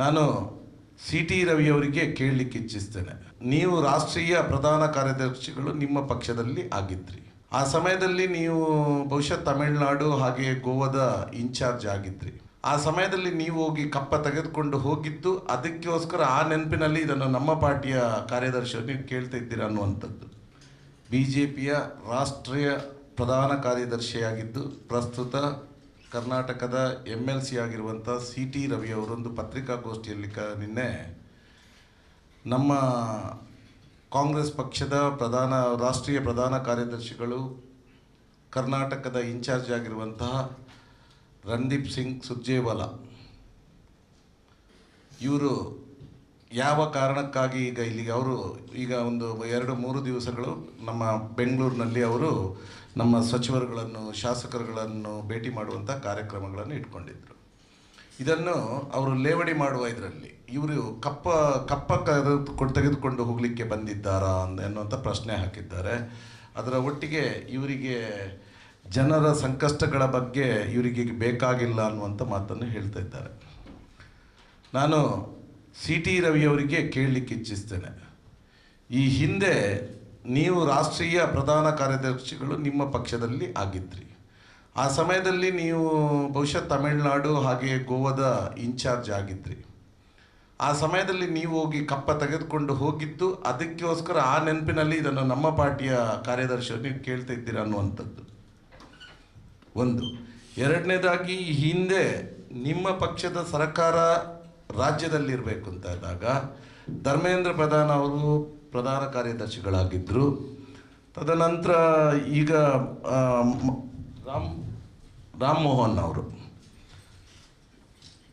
ನಾನು C T ರವಿಯವರಿಗೆ ಕೇಳಲಿಕ್ಕೆ ಇಚ್ಛಿಸ್ತೇನೆ. ನೀವು ರಾಷ್ಟ್ರೀಯ ಪ್ರಧಾನ ಕಾರ್ಯದರ್ಶಿಗಳು ನಿಮ್ಮ ಪಕ್ಷದಲ್ಲಿ ಆಗಿದ್ರಿ. ಆ ಸಮಯದಲ್ಲಿ ನೀವು ಬಹುಶಃ ತಮಿಳುನಾಡು ಹಾಗೆ ಗೋವಾದ ಇನ್ಚಾರ್ಜ್ ಆಗಿದ್ರಿ. ಆ ಸಮಯದಲ್ಲಿ ನೀವು ಹೋಗಿ ಕಪ್ಪ ತೆಗೆದುಕೊಂಡು ಹೋಗಿದ್ದು, ಅದಕ್ಕೋಸ್ಕರ ಆ ನೆನಪಿನಲ್ಲಿ ಇದನ್ನು ನಮ್ಮ ಪಾರ್ಟಿಯ ಕಾರ್ಯದರ್ಶಿಯನ್ನು ನೀವು ಕೇಳ್ತಾ ಇದ್ದೀರ ಅನ್ನುವಂಥದ್ದು. ಬಿ ಜೆ ಪಿಯ ರಾಷ್ಟ್ರೀಯ ಪ್ರಧಾನ ಕಾರ್ಯದರ್ಶಿಯಾಗಿದ್ದು, ಪ್ರಸ್ತುತ ಕರ್ನಾಟಕದ ಎಂ ಎಲ್ ಸಿ ಆಗಿರುವಂಥ ಸಿ ಟಿ ರವಿ ಅವರೊಂದು ಪತ್ರಿಕಾಗೋಷ್ಠಿಯಲ್ಲಿ ಕ ನಿನ್ನೆ ನಮ್ಮ ಕಾಂಗ್ರೆಸ್ ಪಕ್ಷದ ಪ್ರಧಾನ, ರಾಷ್ಟ್ರೀಯ ಪ್ರಧಾನ ಕಾರ್ಯದರ್ಶಿಗಳು, ಕರ್ನಾಟಕದ ಇನ್ಚಾರ್ಜ್ ಆಗಿರುವಂತಹ ರಣದೀಪ್ ಸಿಂಗ್ ಸುರ್ಜೇವಾಲಾ. ಇವರು ಯಾವ ಕಾರಣಕ್ಕಾಗಿ ಈಗ ಇಲ್ಲಿಗೆ ಅವರು ಈಗ ಒಂದು ಎರಡು ಮೂರು ದಿವಸಗಳು ನಮ್ಮ ಬೆಂಗಳೂರಿನಲ್ಲಿ ಅವರು ನಮ್ಮ ಸಚಿವರುಗಳನ್ನು, ಶಾಸಕರುಗಳನ್ನು ಭೇಟಿ ಮಾಡುವಂಥ ಕಾರ್ಯಕ್ರಮಗಳನ್ನು ಇಟ್ಕೊಂಡಿದ್ದರು ಇದನ್ನು ಅವರು ಲೇವಡಿ ಮಾಡುವ ಇದರಲ್ಲಿ ಇವರು ಕಪ್ಪ ಕಪ್ಪ ತೆಗೆದುಕೊಂಡು ಹೋಗಲಿಕ್ಕೆ ಬಂದಿದ್ದಾರಾ ಅನ್ನುವಂಥ ಪ್ರಶ್ನೆ ಹಾಕಿದ್ದಾರೆ. ಅದರ ಒಟ್ಟಿಗೆ ಇವರಿಗೆ ಜನರ ಸಂಕಷ್ಟಗಳ ಬಗ್ಗೆ ಇವರಿಗೆ ಬೇಕಾಗಿಲ್ಲ ಅನ್ನುವಂಥ ಮಾತನ್ನು ಹೇಳ್ತಾ ಇದ್ದಾರೆ. ನಾನು ಸಿ ಟಿ ರವಿಯವರಿಗೆ ಕೇಳಲಿಕ್ಕೆ ಇಚ್ಛಿಸ್ತೇನೆ. ಈ ಹಿಂದೆ ನೀವು ರಾಷ್ಟ್ರೀಯ ಪ್ರಧಾನ ಕಾರ್ಯದರ್ಶಿಗಳು ನಿಮ್ಮ ಪಕ್ಷದಲ್ಲಿ ಆಗಿದ್ರಿ. ಆ ಸಮಯದಲ್ಲಿ ನೀವು ಬಹುಶಃ ತಮಿಳುನಾಡು ಹಾಗೆ ಗೋವಾದ ಇನ್ಚಾರ್ಜ್ ಆಗಿದ್ರಿ. ಆ ಸಮಯದಲ್ಲಿ ನೀವು ಹೋಗಿ ಕಪ್ಪ ತೆಗೆದುಕೊಂಡು ಹೋಗಿದ್ದು, ಅದಕ್ಕೋಸ್ಕರ ಆ ನೆನಪಿನಲ್ಲಿ ಇದನ್ನು ನಮ್ಮ ಪಾರ್ಟಿಯ ಕಾರ್ಯದರ್ಶಿ ನೀವು ಕೇಳ್ತಾ ಇದ್ದೀರಾ ಅನ್ನುವಂಥದ್ದು. ಒಂದು. ಎರಡನೇದಾಗಿ ಹಿಂದೆ ನಿಮ್ಮ ಪಕ್ಷದ ಸರ್ಕಾರ ರಾಜ್ಯದಲ್ಲಿರಬೇಕು ಅಂತ ಇದ್ದಾಗ ಧರ್ಮೇಂದ್ರ ಪ್ರಧಾನ್ ಅವರು ಪ್ರಧಾನ ಕಾರ್ಯದರ್ಶಿಗಳಾಗಿದ್ದರು ತದನಂತರ ಈಗ ರಾಮ್ ರಾಮ್ ಮೋಹನ್ ಅವರು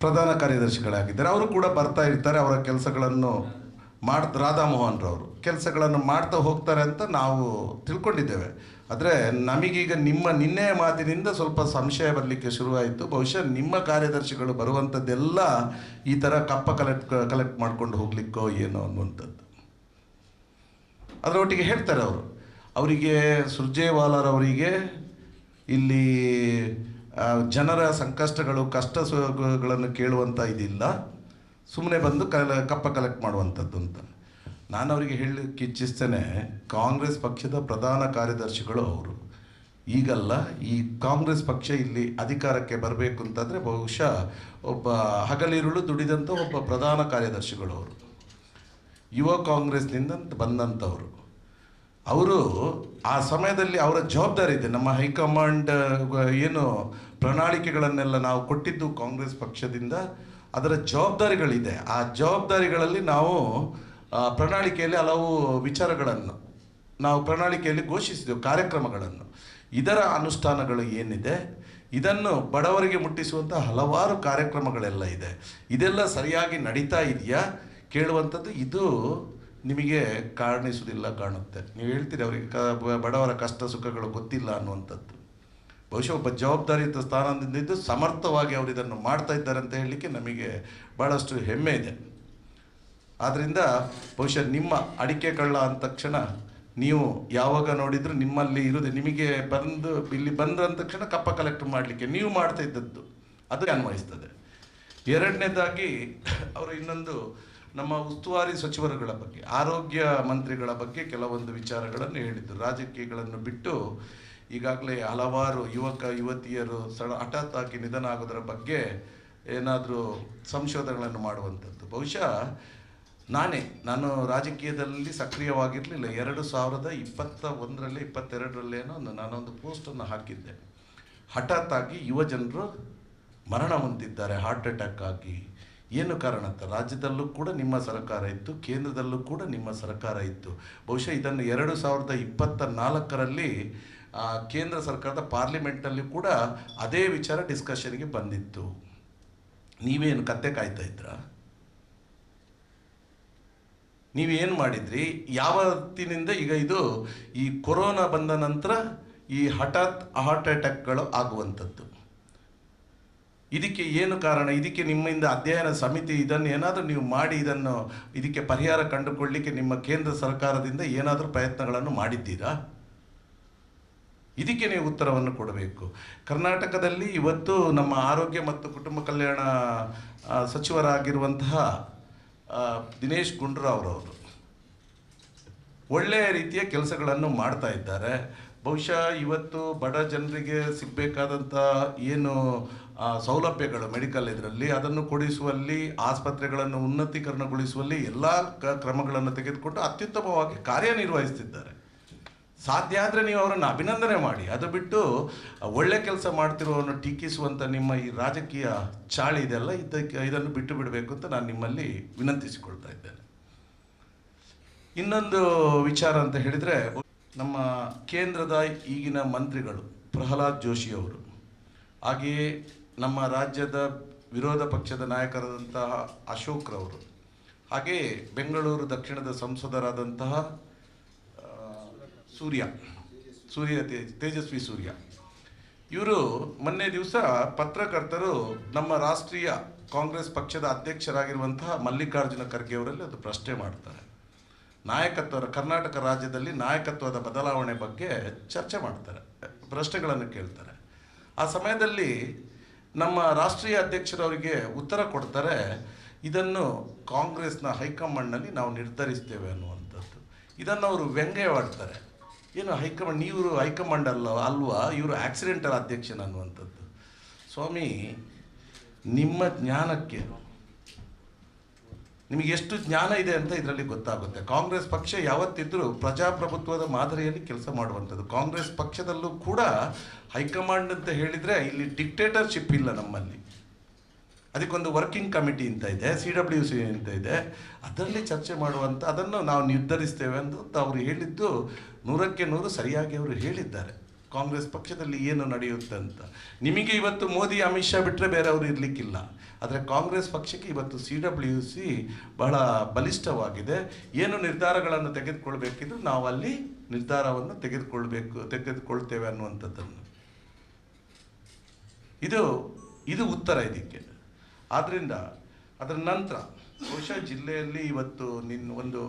ಪ್ರಧಾನ ಕಾರ್ಯದರ್ಶಿಗಳಾಗಿದ್ದಾರೆ. ಅವರು ಕೂಡ ಬರ್ತಾ ಇರ್ತಾರೆ, ಅವರ ಕೆಲಸಗಳನ್ನು ಮಾಡ್, ರಾಧಾ ಮೋಹನ್ ರವರು ಕೆಲಸಗಳನ್ನು ಮಾಡ್ತಾ ಹೋಗ್ತಾರೆ ಅಂತ ನಾವು ತಿಳ್ಕೊಂಡಿದ್ದೇವೆ. ಆದರೆ ನಮಗೀಗ ನಿಮ್ಮ ನಿನ್ನೆಯ ಮಾತಿನಿಂದ ಸ್ವಲ್ಪ ಸಂಶಯ ಬರಲಿಕ್ಕೆ ಶುರುವಾಯಿತು. ಬಹುಶಃ ನಿಮ್ಮ ಕಾರ್ಯದರ್ಶಿಗಳು ಬರುವಂಥದ್ದೆಲ್ಲ ಈ ಥರ ಕಪ್ಪ ಕಲೆಕ್ಟ್ ಕಲೆಕ್ಟ್ ಮಾಡ್ಕೊಂಡು ಹೋಗ್ಲಿಕ್ಕೋ ಏನೋ ಅನ್ನುವಂಥದ್ದು. ಅದರೊಟ್ಟಿಗೆ ಹೇಳ್ತಾರೆ ಅವರು. ಅವರಿಗೆ ಸುರ್ಜೇವಾಲರವರಿಗೆ ಇಲ್ಲಿ ಜನರ ಸಂಕಷ್ಟಗಳು, ಕಷ್ಟ ಸುಖಗಳನ್ನು ಕೇಳುವಂಥ ಇದಿಲ್ಲ. ಸುಮ್ಮನೆ ಬಂದು ಕಲ, ಕಪ್ಪ ಕಲೆಕ್ಟ್ ಮಾಡುವಂಥದ್ದು ಅಂತ. ನಾನು ಅವರಿಗೆ ಹೇಳಲಿಕ್ಕೆ ಇಚ್ಛಿಸ್ತೇನೆ ಕಾಂಗ್ರೆಸ್ ಪಕ್ಷದ ಪ್ರಧಾನ ಕಾರ್ಯದರ್ಶಿಗಳು ಅವರು. ಈಗಲ್ಲ, ಈ ಕಾಂಗ್ರೆಸ್ ಪಕ್ಷ ಇಲ್ಲಿ ಅಧಿಕಾರಕ್ಕೆ ಬರಬೇಕು ಅಂತಂದರೆ ಬಹುಶಃ ಒಬ್ಬ ಹಗಲಿರುಳು ದುಡಿದಂಥ ಒಬ್ಬ ಪ್ರಧಾನ ಕಾರ್ಯದರ್ಶಿಗಳು ಅವರು. ಯುವ ಕಾಂಗ್ರೆಸ್ನಿಂದ ಬಂದಂಥವರು ಅವರು ಆ ಸಮಯದಲ್ಲಿ ಅವರ ಜವಾಬ್ದಾರಿ ಇದೆ ನಮ್ಮ ಹೈಕಮಾಂಡ್ ಏನು ಪ್ರಣಾಳಿಕೆಗಳನ್ನೆಲ್ಲ ನಾವು ಕೊಟ್ಟಿದ್ದು ಕಾಂಗ್ರೆಸ್ ಪಕ್ಷದಿಂದ ಅದರ ಜವಾಬ್ದಾರಿಗಳಿದೆ. ಆ ಜವಾಬ್ದಾರಿಗಳಲ್ಲಿ ನಾವು ಪ್ರಣಾಳಿಕೆಯಲ್ಲಿ ಹಲವು ವಿಚಾರಗಳನ್ನು ನಾವು ಪ್ರಣಾಳಿಕೆಯಲ್ಲಿ ಘೋಷಿಸಿದೆವು, ಕಾರ್ಯಕ್ರಮಗಳನ್ನು. ಇದರ ಅನುಷ್ಠಾನಗಳು ಏನಿದೆ? ಇದನ್ನು ಬಡವರಿಗೆ ಮುಟ್ಟಿಸುವಂಥ ಹಲವಾರು ಕಾರ್ಯಕ್ರಮಗಳೆಲ್ಲ ಇದೆ. ಇದೆಲ್ಲ ಸರಿಯಾಗಿ ನಡೀತಾ ಇದೆಯಾ? ಕೇಳುವಂಥದ್ದು ಇದು ನಿಮಗೆ ಕಾರಣಿಸುವುದಿಲ್ಲ ಕಾಣುತ್ತೆ. ನೀವು ಹೇಳ್ತೀರಿ ಅವರಿಗೆ, ಕ ಬಡವರ ಕಷ್ಟ ಸುಖಗಳು ಗೊತ್ತಿಲ್ಲ ಅನ್ನುವಂಥದ್ದು. ಬಹುಶಃ ಒಬ್ಬ ಜವಾಬ್ದಾರಿಯುತ ಸ್ಥಾನದಿಂದ ಇದ್ದು ಸಮರ್ಥವಾಗಿ ಅವರು ಇದನ್ನು ಮಾಡ್ತಾ ಇದ್ದಾರೆ ಅಂತ ಹೇಳಲಿಕ್ಕೆ ನಮಗೆ ಭಾಳಷ್ಟು ಹೆಮ್ಮೆ ಇದೆ. ಆದ್ದರಿಂದ ಬಹುಶಃ ನಿಮ್ಮ ಅಡಿಕೆ ಕಳ್ಳ ಅಂದ ತಕ್ಷಣ ನೀವು ಯಾವಾಗ ನೋಡಿದರೂ ನಿಮ್ಮಲ್ಲಿ ಇರುವುದು, ನಿಮಗೆ ಬಂದು, ಇಲ್ಲಿ ಬಂದಂದ ತಕ್ಷಣ ಕಪ್ಪ ಕಲೆಕ್ಟ್ ಮಾಡಲಿಕ್ಕೆ ನೀವು ಮಾಡ್ತಾ ಇದ್ದದ್ದು. ಅದು ಅನ್ವಯಿಸ್ತದೆ. ಎರಡನೇದಾಗಿ, ಅವರು ಇನ್ನೊಂದು ನಮ್ಮ ಉಸ್ತುವಾರಿ ಸಚಿವರುಗಳ ಬಗ್ಗೆ, ಆರೋಗ್ಯ ಮಂತ್ರಿಗಳ ಬಗ್ಗೆ ಕೆಲವೊಂದು ವಿಚಾರಗಳನ್ನು ಹೇಳಿದ್ದರು ರಾಜಕೀಯಗಳನ್ನು ಬಿಟ್ಟು ಈಗಾಗಲೇ ಹಲವಾರು ಯುವಕ, ಯುವತಿಯರು ಸಡ ಹಠಾತ್ ಆಗಿ ನಿಧನ ಆಗೋದರ ಬಗ್ಗೆ ಏನಾದರೂ ಸಂಶೋಧನೆಗಳನ್ನು ಮಾಡುವಂಥದ್ದು. ಬಹುಶಃ ನಾನೇ, ನಾನು ರಾಜಕೀಯದಲ್ಲಿ ಸಕ್ರಿಯವಾಗಿರಲಿಲ್ಲ. ಎರಡು ಸಾವಿರದ ಇಪ್ಪತ್ತ ಒಂದರಲ್ಲಿ, ಇಪ್ಪತ್ತೆರಡರಲ್ಲೇನೋ ಒಂದು ನಾನೊಂದು ಪೋಸ್ಟನ್ನು ಹಾಕಿದ್ದೆ. ಹಠಾತ್ ಆಗಿ ಯುವ ಜನರು ಮರಣ ಹೊಂದಿದ್ದಾರೆ. ಹಾರ್ಟ್ ಅಟ್ಯಾಕ್ ಆಗಿ. ಏನು ಕಾರಣ ಅಂತ? ರಾಜ್ಯದಲ್ಲೂ ಕೂಡ ನಿಮ್ಮ ಸರ್ಕಾರ ಇತ್ತು, ಕೇಂದ್ರದಲ್ಲೂ ಕೂಡ ನಿಮ್ಮ ಸರ್ಕಾರ ಇತ್ತು. ಬಹುಶಃ ಇದನ್ನು ಎರಡು ಸಾವಿರದ ಇಪ್ಪತ್ತ ನಾಲ್ಕರಲ್ಲಿ ಕೇಂದ್ರ ಸರ್ಕಾರದ ಪಾರ್ಲಿಮೆಂಟ್ನಲ್ಲಿ ಕೂಡ ಅದೇ ವಿಚಾರ ಡಿಸ್ಕಷನ್ಗೆ ಬಂದಿತ್ತು. ನೀವೇನು ಕತ್ತೆ ಕಾಯ್ತಾ ಇದ್ರ? ನೀವೇನು ಮಾಡಿದ್ರಿ? ಯಾವತ್ತಿನಿಂದ ಈಗ ಇದು ಈ ಕೊರೋನಾ ಬಂದ ನಂತರ ಈ ಹಠಾತ್ ಹಾರ್ಟ್ ಅಟ್ಯಾಕ್ಗಳು ಆಗುವಂಥದ್ದು? ಇದಕ್ಕೆ ಏನು ಕಾರಣ? ಇದಕ್ಕೆ ನಿಮ್ಮಿಂದ ಅಧ್ಯಯನ ಸಮಿತಿ ಇದನ್ನು ಏನಾದರೂ ನೀವು ಮಾಡಿ ಇದನ್ನು ಇದಕ್ಕೆ ಪರಿಹಾರ ಕಂಡುಕೊಳ್ಳಿಕ್ಕೆ ನಿಮ್ಮ ಕೇಂದ್ರ ಸರ್ಕಾರದಿಂದ ಏನಾದರೂ ಪ್ರಯತ್ನಗಳನ್ನು ಮಾಡಿದ್ದೀರಾ? ಇದಕ್ಕೆ ನೀವು ಉತ್ತರವನ್ನು ಕೊಡಬೇಕು. ಕರ್ನಾಟಕದಲ್ಲಿ ಇವತ್ತು ನಮ್ಮ ಆರೋಗ್ಯ ಮತ್ತು ಕುಟುಂಬ ಕಲ್ಯಾಣ ಸಚಿವರಾಗಿರುವಂತಹ ದಿನೇಶ್ ಗುಂಡ್ರಾವ್ ಅವರು ಒಳ್ಳೆಯ ರೀತಿಯ ಕೆಲಸಗಳನ್ನು ಮಾಡ್ತಾ ಇದ್ದಾರೆ. ಬಹುಶಃ ಇವತ್ತು ಬಡ ಜನರಿಗೆ ಸಿಗಬೇಕಾದಂಥ ಏನು ಸೌಲಭ್ಯಗಳು ಮೆಡಿಕಲ್ ಇದರಲ್ಲಿ, ಅದನ್ನು ಕೊಡಿಸುವಲ್ಲಿ, ಆಸ್ಪತ್ರೆಗಳನ್ನು ಉನ್ನತೀಕರಣಗೊಳಿಸುವಲ್ಲಿ ಎಲ್ಲ ಕ್ರಮಗಳನ್ನು ತೆಗೆದುಕೊಂಡು ಅತ್ಯುತ್ತಮವಾಗಿ ಕಾರ್ಯನಿರ್ವಹಿಸುತ್ತಿದ್ದಾರೆ ಸಾಧ್ಯ ಆದರೆ ನೀವು ಅವರನ್ನು ಅಭಿನಂದನೆ ಮಾಡಿ. ಅದು ಬಿಟ್ಟು, ಒಳ್ಳೆ ಕೆಲಸ ಮಾಡ್ತಿರೋವನ್ನು ಟೀಕಿಸುವಂಥ ನಿಮ್ಮ ಈ ರಾಜಕೀಯ ಚಾಳಿ ಇದೆಲ್ಲ ಇದಕ್ಕೆ, ಇದನ್ನು ಬಿಟ್ಟು ಬಿಡಬೇಕು ಅಂತ ನಾನು ನಿಮ್ಮಲ್ಲಿ ವಿನಂತಿಸಿಕೊಳ್ತಾ ಇದ್ದೇನೆ. ಇನ್ನೊಂದು ವಿಚಾರ ಅಂತ ಹೇಳಿದರೆ, ನಮ್ಮ ಕೇಂದ್ರದ ಈಗಿನ ಮಂತ್ರಿಗಳು ಪ್ರಹ್ಲಾದ್ ಜೋಶಿ ಅವರು, ಹಾಗೆಯೇ ನಮ್ಮ ರಾಜ್ಯದ ವಿರೋಧ ಪಕ್ಷದ ನಾಯಕರಾದಂತಹ ಅಶೋಕ್ರವರು ಹಾಗೆಯೇ ಬೆಂಗಳೂರು ದಕ್ಷಿಣದ ಸಂಸದರಾದಂತಹ ಸೂರ್ಯ ಸೂರ್ಯ ತೇಜಸ್ವಿ ಸೂರ್ಯ. ಇವರು ಮೊನ್ನೆ ದಿವಸ ಪತ್ರಕರ್ತರು ನಮ್ಮ ರಾಷ್ಟ್ರೀಯ ಕಾಂಗ್ರೆಸ್ ಪಕ್ಷದ ಅಧ್ಯಕ್ಷರಾಗಿರುವಂತಹ ಮಲ್ಲಿಕಾರ್ಜುನ ಖರ್ಗೆ ಅವರಲ್ಲಿ ಅದು ಪ್ರಶ್ನೆ ಮಾಡ್ತಾರೆ. ನಾಯಕತ್ವ, ಕರ್ನಾಟಕ ರಾಜ್ಯದಲ್ಲಿ ನಾಯಕತ್ವದ ಬದಲಾವಣೆ ಬಗ್ಗೆ ಚರ್ಚೆ ಮಾಡ್ತಾರೆ, ಪ್ರಶ್ನೆಗಳನ್ನು ಕೇಳ್ತಾರೆ. ಆ ಸಮಯದಲ್ಲಿ ನಮ್ಮ ರಾಷ್ಟ್ರೀಯ ಅಧ್ಯಕ್ಷರವರಿಗೆ ಉತ್ತರ ಕೊಡ್ತಾರೆ, ಇದನ್ನು ಕಾಂಗ್ರೆಸ್ನ ಹೈಕಮಾಂಡ್ನಲ್ಲಿ ನಾವು ನಿರ್ಧರಿಸ್ತೇವೆ ಅನ್ನುವಂಥದ್ದು. ಇದನ್ನು ಅವರು ವ್ಯಂಗ್ಯವಾಡ್ತಾರೆ. ಏನು ಹೈಕಮಾಂಡ್ ಇವರು ಹೈಕಮಾಂಡ್ ಅಲ್ಲ, ಅಲ್ವಾ? ಇವರು ಆಕ್ಸಿಡೆಂಟಲ್ ಅಧ್ಯಕ್ಷನ ಅನ್ನುವಂಥದ್ದು. ಸ್ವಾಮಿ, ನಿಮ್ಮ ಜ್ಞಾನಕ್ಕೆ ನಿಮಗೆ ಎಷ್ಟು ಜ್ಞಾನ ಇದೆ ಅಂತ ಇದರಲ್ಲಿ ಗೊತ್ತಾಗುತ್ತೆ. ಕಾಂಗ್ರೆಸ್ ಪಕ್ಷ ಯಾವತ್ತಿದ್ದರೂ ಪ್ರಜಾಪ್ರಭುತ್ವದ ಮಾದರಿಯಲ್ಲಿ ಕೆಲಸ ಮಾಡುವಂಥದ್ದು. ಕಾಂಗ್ರೆಸ್ ಪಕ್ಷದಲ್ಲೂ ಕೂಡ ಹೈಕಮಾಂಡ್ ಅಂತ ಹೇಳಿದರೆ ಇಲ್ಲಿ ಡಿಕ್ಟೇಟರ್ಶಿಪ್ ಇಲ್ಲ ನಮ್ಮಲ್ಲಿ. ಅದಕ್ಕೊಂದು ವರ್ಕಿಂಗ್ ಕಮಿಟಿ ಅಂತ ಇದೆ, ಸಿ ಡಬ್ಲ್ಯೂ ಸಿ ಅಂತ ಇದೆ. ಅದರಲ್ಲಿ ಚರ್ಚೆ ಮಾಡುವಂಥ ಅದನ್ನು ನಾವು ನಿರ್ಧರಿಸ್ತೇವೆ ಅಂತ ಅವರು ಹೇಳಿದ್ದು ನೂರಕ್ಕೆ ನೂರು ಸರಿಯಾಗಿ ಅವರು ಹೇಳಿದ್ದಾರೆ. ಕಾಂಗ್ರೆಸ್ ಪಕ್ಷದಲ್ಲಿ ಏನು ನಡೆಯುತ್ತೆ ಅಂತ ನಿಮಗೆ ಇವತ್ತು ಮೋದಿ, ಅಮಿತ್ ಶಾ ಬಿಟ್ಟರೆ ಬೇರೆ ಅವರು ಇರಲಿಕ್ಕಿಲ್ಲ. ಆದರೆ ಕಾಂಗ್ರೆಸ್ ಪಕ್ಷಕ್ಕೆ ಇವತ್ತು ಸಿ ಡಬ್ಲ್ಯೂ ಸಿ ಬಹಳ ಬಲಿಷ್ಠವಾಗಿದೆ. ಏನು ನಿರ್ಧಾರಗಳನ್ನು ತೆಗೆದುಕೊಳ್ಬೇಕಿದ್ರು ನಾವು ಅಲ್ಲಿ ನಿರ್ಧಾರವನ್ನು ತೆಗೆದುಕೊಳ್ಬೇಕು, ತೆಗೆದುಕೊಳ್ತೇವೆ ಅನ್ನುವಂಥದ್ದನ್ನು. ಇದು ಇದು ಉತ್ತರ ಇದಕ್ಕೆ. ಆದ್ದರಿಂದ ಅದರ ನಂತರ ಬಹುಶಃ ಜಿಲ್ಲೆಯಲ್ಲಿ ಇವತ್ತು ನಿನ್ನ ಒಂದು